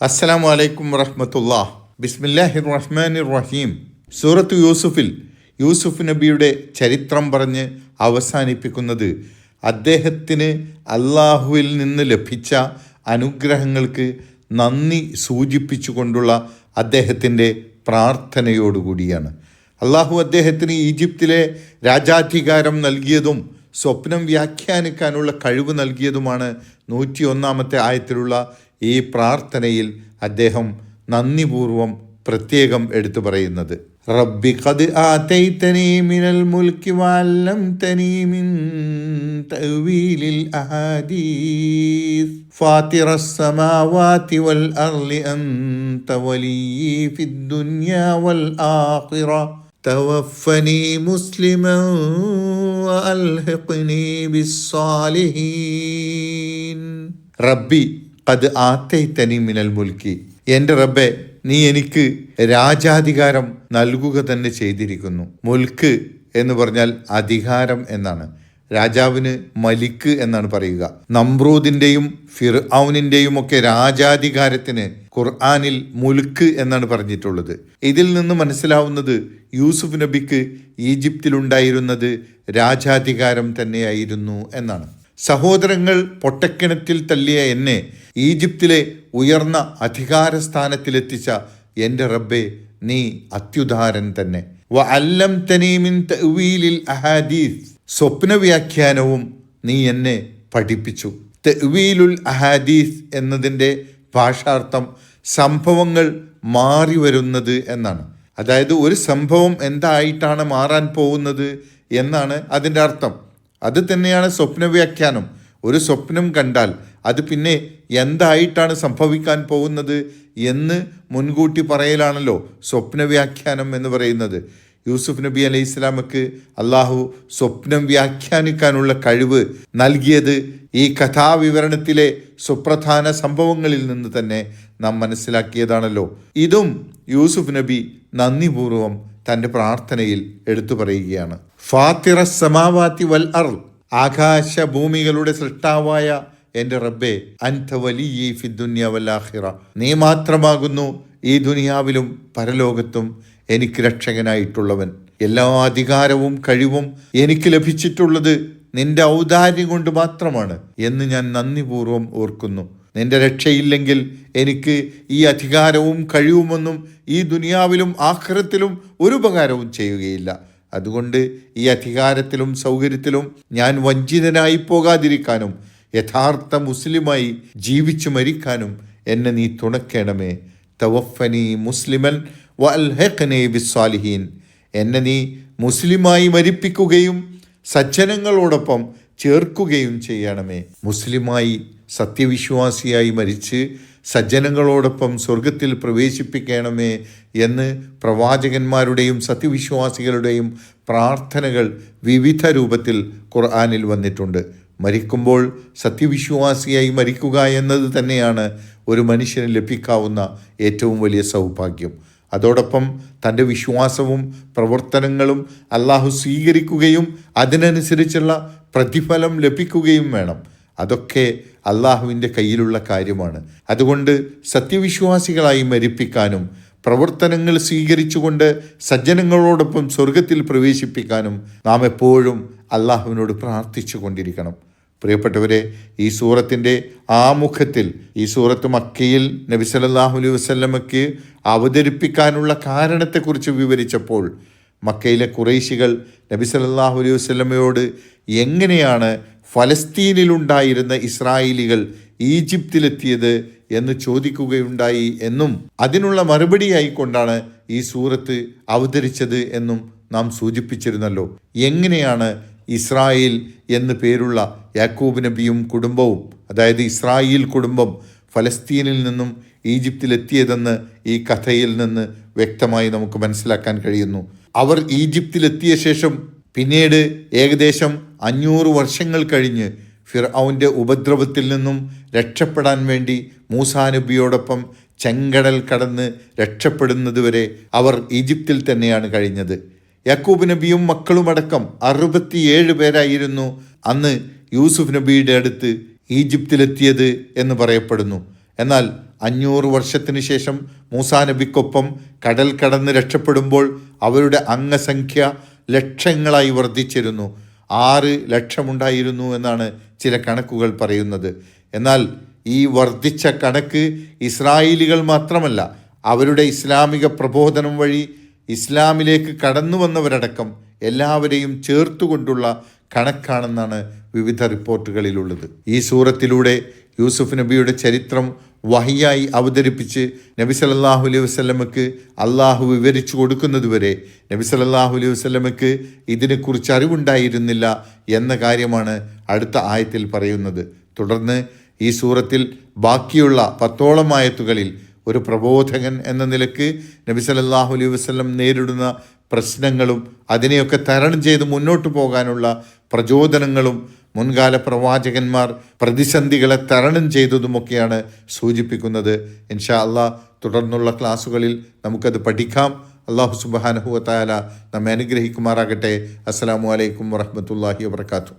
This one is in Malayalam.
അസ്സലാമു അലൈക്കും വറഹമത്തുള്ള. ബിസ്മില്ലാഹിർ റഹ്മാൻ റഹീം സൂറത്ത് യൂസുഫിൽ യൂസുഫ് നബിയുടെ ചരിത്രം പറഞ്ഞ് അവസാനിപ്പിക്കുന്നത് അദ്ദേഹത്തിന് അള്ളാഹുവിൽ നിന്ന് ലഭിച്ച അനുഗ്രഹങ്ങൾക്ക് നന്ദി സൂചിപ്പിച്ചുകൊണ്ടുള്ള അദ്ദേഹത്തിന്റെ പ്രാർത്ഥനയോടുകൂടിയാണ്. അള്ളാഹു അദ്ദേഹത്തിന് ഈജിപ്തിലെ രാജാധികാരം നൽകിയതും സ്വപ്നം വ്യാഖ്യാനിക്കാനുള്ള കഴിവ് നൽകിയതുമാണ് നൂറ്റി ഒന്നാമത്തെ ആയത്തിലുള്ള ഈ പ്രാർത്ഥനയിൽ അദ്ദേഹം നന്ദിപൂർവം പ്രത്യേകം എടുത്തു പറയുന്നത് റബ്ബി ഖദ് ആതൈതനി മിനൽ മുൽക്കി വല്ലംതനി മിൻ തഅവീലിൽ അഹാദീസ് ഫാത്തിറ السماوات والأرض أنت ولي في الدنيا والآخرة توفني مسلما وألحقني بالصالحين റബ്ബി അത് തനി മിനൽ മുൽക്കി എന്റെ റബ്ബെ നീ എനിക്ക് രാജാധികാരം നൽകുക തന്നെ ചെയ്തിരിക്കുന്നു. മുൽക്ക് എന്ന് പറഞ്ഞാൽ അധികാരം എന്നാണ്. രാജാവിന് മലിക്ക് എന്നാണ് പറയുക. നമ്രൂദിന്റെയും ഫിർഔനിന്റെയും ഒക്കെ രാജാധികാരത്തിന് ഖുർആാനിൽ മുൽക്ക് എന്നാണ് പറഞ്ഞിട്ടുള്ളത്. ഇതിൽ നിന്ന് മനസ്സിലാവുന്നത് യൂസുഫ് നബിക്ക് ഈജിപ്തിലുണ്ടായിരുന്നത് രാജാധികാരം തന്നെയായിരുന്നു എന്നാണ്. സഹോദരങ്ങൾ പൊട്ടക്കിണറ്റിൽ തള്ളിയ എന്നെ ഈജിപ്തിലെ ഉയർന്ന അധികാര സ്ഥാനത്തിലെത്തിച്ച എന്റെ റബ്ബെ നീ അത്യുദാരൻ തന്നെ. വ അല്ലം തനീമിൻ തവീലിൽ അഹാദീസ്. സ്വപ്ന വ്യാഖ്യാനവും നീ എന്നെ പഠിപ്പിച്ചു. തെവീലുൽ അഹാദീസ് എന്നതിന്റെ ഭാഷാർത്ഥം സംഭവങ്ങൾ മാറി വരുന്നത് എന്നാണ്. അതായത് ഒരു സംഭവം എന്തായിട്ടാണ് മാറാൻ പോകുന്നത് എന്നാണ് അതിന്റെ അർത്ഥം. അത് തന്നെയാണ് സ്വപ്ന വ്യാഖ്യാനം ഒരു സ്വപ്നം കണ്ടാൽ അത് പിന്നെ എന്തായിട്ടാണ് സംഭവിക്കാൻ പോകുന്നത് എന്ന് മുൻകൂട്ടി പറയലാണല്ലോ സ്വപ്നവ്യാഖ്യാനം എന്ന് പറയുന്നത്. യൂസുഫ് നബി അലൈഹി ഇസ്ലാമക്ക് അള്ളാഹു സ്വപ്നം വ്യാഖ്യാനിക്കാനുള്ള കഴിവ് നൽകിയത് ഈ കഥാവിവരണത്തിലെ സുപ്രധാന സംഭവങ്ങളിൽ നിന്ന് തന്നെ നാം മനസ്സിലാക്കിയതാണല്ലോ. ഇതും യൂസുഫ് നബി നന്ദിപൂർവം തന്റെ പ്രാർത്ഥനയിൽ എടുത്തു പറയുകയാണ്. ഫാത്തിറ സമാവാത്തി വൽ അർ ആകാശ ഭൂമികളുടെ സൃഷ്ടാവായ എന്റെ റബ്ബെ അൻത വലിയ ഫിദ്ദുന്യ വല്ലാഹിറ നീ മാത്രമാകുന്നു ഈ ദുനിയാവിലും പരലോകത്തും എനിക്ക് രക്ഷകനായിട്ടുള്ളവൻ. എല്ലാ അധികാരവും കഴിവും എനിക്ക് ലഭിച്ചിട്ടുള്ളത് നിന്റെ ഔദാര്യം കൊണ്ട് മാത്രമാണ് എന്ന് ഞാൻ നന്ദിപൂർവം ഓർക്കുന്നു. നിന്റെ രക്ഷയില്ലെങ്കിൽ എനിക്ക് ഈ അധികാരവും കഴിവുമൊന്നും ഈ ദുനിയാവിലും ആഹ്റത്തിലും ഒരു ഉപകാരവും ചെയ്യുകയില്ല. അതുകൊണ്ട് ഈ അധികാരത്തിലും സൗകര്യത്തിലും ഞാൻ വഞ്ചിതനായി പോകാതിരിക്കാനും യഥാർത്ഥ മുസ്ലിമായി ജീവിച്ചു മരിക്കാനും എന്നെ നീ തുണക്കേണമേ. തവഫനി മുസ്ലിമൻ വ അൽഹഖനെ എന്നെ നീ മുസ്ലിമായി മരിപ്പിക്കുകയും സജ്ജനങ്ങളോടൊപ്പം ചേർക്കുകയും ചെയ്യണമേ. മുസ്ലിമായി സത്യവിശ്വാസിയായി മരിച്ച് സജ്ജനങ്ങളോടൊപ്പം സ്വർഗത്തിൽ പ്രവേശിപ്പിക്കണമേ എന്ന് പ്രവാചകന്മാരുടെയും സത്യവിശ്വാസികളുടെയും പ്രാർത്ഥനകൾ വിവിധ രൂപത്തിൽ ഖുർആാനിൽ വന്നിട്ടുണ്ട്. മരിക്കുമ്പോൾ സത്യവിശ്വാസിയായി മരിക്കുക എന്നത് തന്നെയാണ് ഒരു മനുഷ്യന് ലഭിക്കാവുന്ന ഏറ്റവും വലിയ സൗഭാഗ്യം. അതോടൊപ്പം തന്റെ വിശ്വാസവും പ്രവർത്തനങ്ങളും അള്ളാഹു സ്വീകരിക്കുകയും അതിനനുസരിച്ചുള്ള പ്രതിഫലം ലഭിക്കുകയും വേണം. അതൊക്കെ അള്ളാഹുവിന്റെ കയ്യിലുള്ള കാര്യമാണ്. അതുകൊണ്ട് സത്യവിശ്വാസികളായി മരിപ്പിക്കാനും പ്രവർത്തനങ്ങൾ സ്വീകരിച്ചുകൊണ്ട് സജ്ജനങ്ങളോടൊപ്പം സ്വർഗത്തിൽ പ്രവേശിപ്പിക്കാനും നാം എപ്പോഴും അള്ളാഹുവിനോട് പ്രാർത്ഥിച്ചു കൊണ്ടിരിക്കണം. പ്രിയപ്പെട്ടവരെ ഈ സൂറത്തിന്റെ ആമുഖത്തിൽ ഈ സൂറത്ത് മക്കയിൽ നബി സല്ലല്ലാഹു അലൈഹി വസ്ല്ലമയ്ക്ക് അവതരിപ്പിക്കാനുള്ള കാരണത്തെക്കുറിച്ച് വിവരിച്ചപ്പോൾ മക്കയിലെ കുറേശികൾ നബി സല്ലല്ലാഹു അലൈഹി വസല്ലമയോട് എങ്ങനെയാണ് ഫലസ്തീനിലുണ്ടായിരുന്ന ഇസ്രായേലികൾ ഈജിപ്തിലെത്തിയത് എന്ന് ചോദിക്കുകയുണ്ടായി എന്നും അതിനുള്ള മറുപടിയായിക്കൊണ്ടാണ് ഈ സൂറത്ത് അവതരിച്ചത് എന്നും നാം സൂചിപ്പിച്ചിരുന്നല്ലോ. എങ്ങനെയാണ് ഇസ്രായേൽ എന്ന് പേരുള്ള യാക്കൂബ് നബിയും കുടുംബവും അതായത് ഇസ്രായേൽ കുടുംബം ഫലസ്തീനിൽ നിന്നും ഈജിപ്തിലെത്തിയതെന്ന് ഈ കഥയിൽ നിന്ന് വ്യക്തമായി നമുക്ക് മനസ്സിലാക്കാൻ കഴിയുന്നു. അവർ ഈജിപ്തിലെത്തിയ ശേഷം പിന്നീട് ഏകദേശം അഞ്ഞൂറ് വർഷങ്ങൾ കഴിഞ്ഞ് ഫിർഔന്റെ ഉപദ്രവത്തിൽ നിന്നും രക്ഷപ്പെടാൻ വേണ്ടി മൂസാനബിയോടൊപ്പം ചെങ്കടൽ കടന്ന് രക്ഷപ്പെടുന്നതുവരെ അവർ ഈജിപ്തിൽ തന്നെയാണ് കഴിഞ്ഞത്. യാക്കൂബ് നബിയും മക്കളുമടക്കം അറുപത്തിയേഴ് പേരായിരുന്നു അന്ന് യൂസുഫ് നബിയുടെ അടുത്ത് ഈജിപ്തിലെത്തിയത് എന്ന് പറയപ്പെടുന്നു. എന്നാൽ അഞ്ഞൂറ് വർഷത്തിനു ശേഷം മൂസാ നബിക്കൊപ്പം കടൽ കടന്ന് രക്ഷപ്പെടുമ്പോൾ അവരുടെ അംഗസംഖ്യ ലക്ഷങ്ങളായി വർദ്ധിച്ചിരുന്നു. ആറ് ലക്ഷമുണ്ടായിരുന്നു എന്നാണ് ചില കണക്കുകൾ പറയുന്നത്. എന്നാൽ ഈ വർദ്ധിച്ച കണക്ക് ഇസ്രായേലികൾ മാത്രമല്ല അവരുടെ ഇസ്ലാമിക പ്രബോധനം വഴി ഇസ്ലാമിലേക്ക് കടന്നു വന്നവരടക്കം എല്ലാവരെയും ചേർത്തുകൊണ്ടുള്ള കണക്കാണെന്നാണ് വിവിധ റിപ്പോർട്ടുകളിലുള്ളത്. ഈ സൂറത്തിലൂടെ യൂസുഫ് നബിയുടെ ചരിത്രം വഹിയായി അവതരിപ്പിച്ച് നബി സലല്ലാഹു അലൈഹി വസ്ലമക്ക് അള്ളാഹു വിവരിച്ചു കൊടുക്കുന്നതുവരെ നബി സലല്ലാഹു അലൈഹി വസ്ലമക്ക് ഇതിനെക്കുറിച്ച് അറിവുണ്ടായിരുന്നില്ല എന്ന കാര്യമാണ് അടുത്ത ആയത്തിൽ പറയുന്നത്. തുടർന്ന് ഈ സൂറത്തിൽ ബാക്കിയുള്ള പത്തോളം ആയത്തുകളിൽ ഒരു പ്രബോധകൻ എന്ന നിലയ്ക്ക് നബി സലല്ലാഹു അലൈഹി വസ്ലം നേരിടുന്ന പ്രശ്നങ്ങളും അതിനെയൊക്കെ തരണം ചെയ്ത് മുന്നോട്ട് പോകാനുള്ള പ്രചോദനങ്ങളും മുൻകാല പ്രവാചകന്മാർ പ്രതിസന്ധികളെ തരണം ചെയ്തതുമൊക്കെയാണ് സൂചിപ്പിക്കുന്നത്. ഇൻഷാ അള്ളാഹ് തുടർന്നുള്ള ക്ലാസ്സുകളിൽ നമുക്കത് പഠിക്കാം. അള്ളാഹു സുബാനഹുവത്തായാല നമ്മെ അനുഗ്രഹിക്കുമാറാകട്ടെ. അസ്സാം വലൈക്കും വറഹമത്തല്ലാഹി വാത്തു